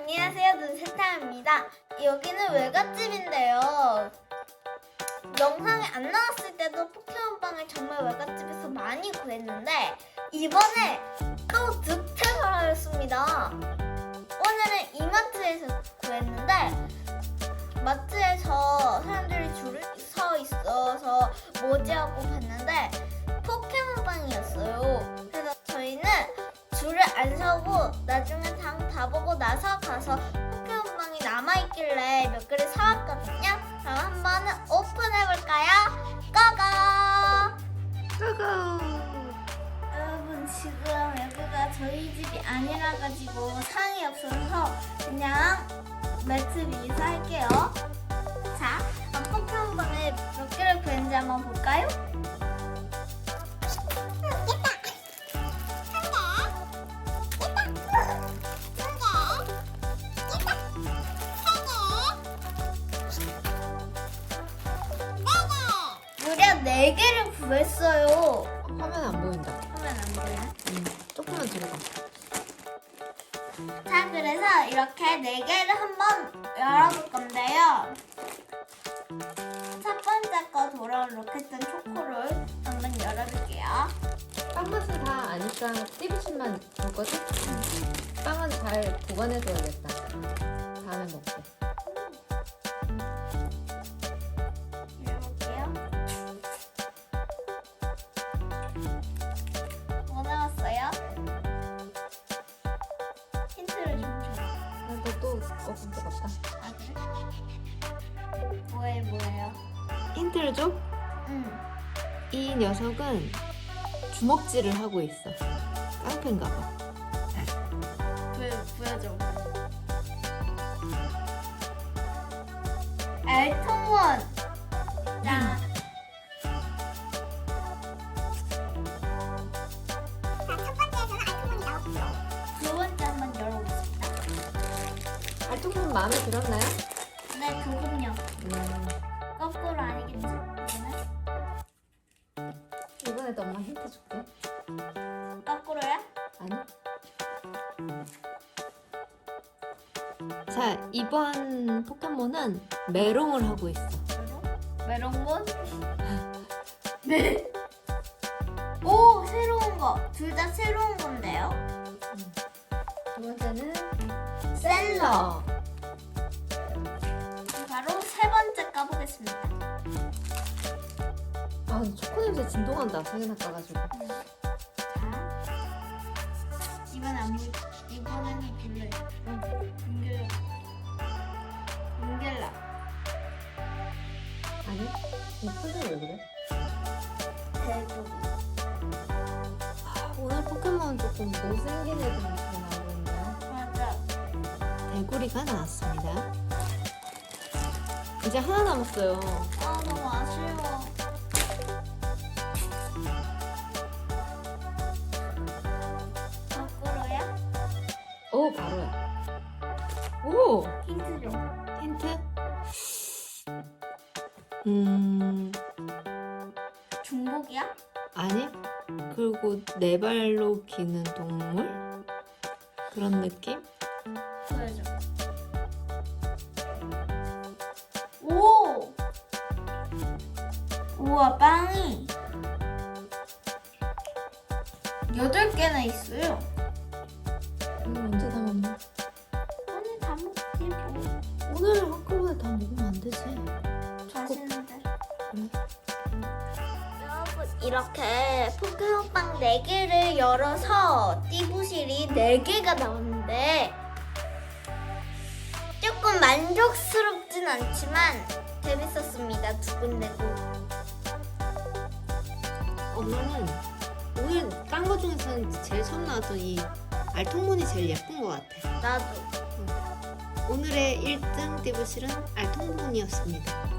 안녕하세요. 눈세타입니다. 여기는 외갓집인데요. 영상에 안 나왔을 때도 포켓몬빵을 정말 외갓집에서 많이 구했는데 이번에 또 득템을 하였습니다. 오늘은 이마트에서 구했는데 마트에서 사람들이 줄을 서 있어서 뭐지 하고 봤는데 집이 아니라 가지고 상이 없어서 그냥 매트 위에서 할게요. 자, 그럼 포켓몬빵을 몇 개를 구했는지 한번 볼까요? 무려 4개를 구했어요. 자, 그래서 이렇게 4개를 한번 열어볼 건데요. 첫 번째 거 돌아온 로켓던 초코를 한번 열어볼게요. 빵 맛은 다 아니까 띠부신만 줬거든? 빵은 잘 보관해둬야겠다. 다음에 먹게. 또 거품 뜨겁다. 아, 그래? 뭐예요, 뭐예요? 힌트를 줘? 응. 이 녀석은 주먹질을 하고 있어. 깡패인가 봐. 보여, 보여줘. 알통원. 알통문 마음에 들었나요? 네, 그군요. 음, 거꾸로 아니겠지? 이거는? 이번에도 엄마 힌트 줄게. 거꾸로야? 아니? 자, 이번 포켓몬은 메롱을 하고 있어. 메롱? 메롱몬? 네. 오, 새로운 거. 둘 다 새로운 건데요? 두 번째는 셀러. 바로 세 번째 까보겠습니다. 아, 초코 냄새 진동한다. 세개나 까가지고. 자, 이번 안 보, 이번에는 블루. 빙글, 빙글라. 아니? 이 표정이 왜 그래? 대독이. 아, 오늘 포켓몬 조금 못생긴 애들 대구리가 나왔습니다. 이제 하나 남았어요. 아 너무 아쉬워. 거꾸로야? 오, 바로야. 오! 힌트 좀. 힌트? 음, 중복이야? 아니? 그리고 네 발로 기는 동물? 그런 느낌? 보여줘. 우와 빵이 여덟 개나 있어요. 이거 언제 다 먹나? 오늘 다 먹지 뭐. 오늘 한꺼번에 다 먹으면 안 되지. 여러분 이렇게 포켓몬빵 4개를 열어서 띠부실이 4개가 나왔는데 조금 만족스럽진 않지만 재밌었습니다 두근 대고 엄마는 오늘 딴 거 중에서는 제일 처음 나왔던 이 알통문이 제일 예쁜 것 같아. 나도 오늘의 1등 띠부실은 알통문이었습니다.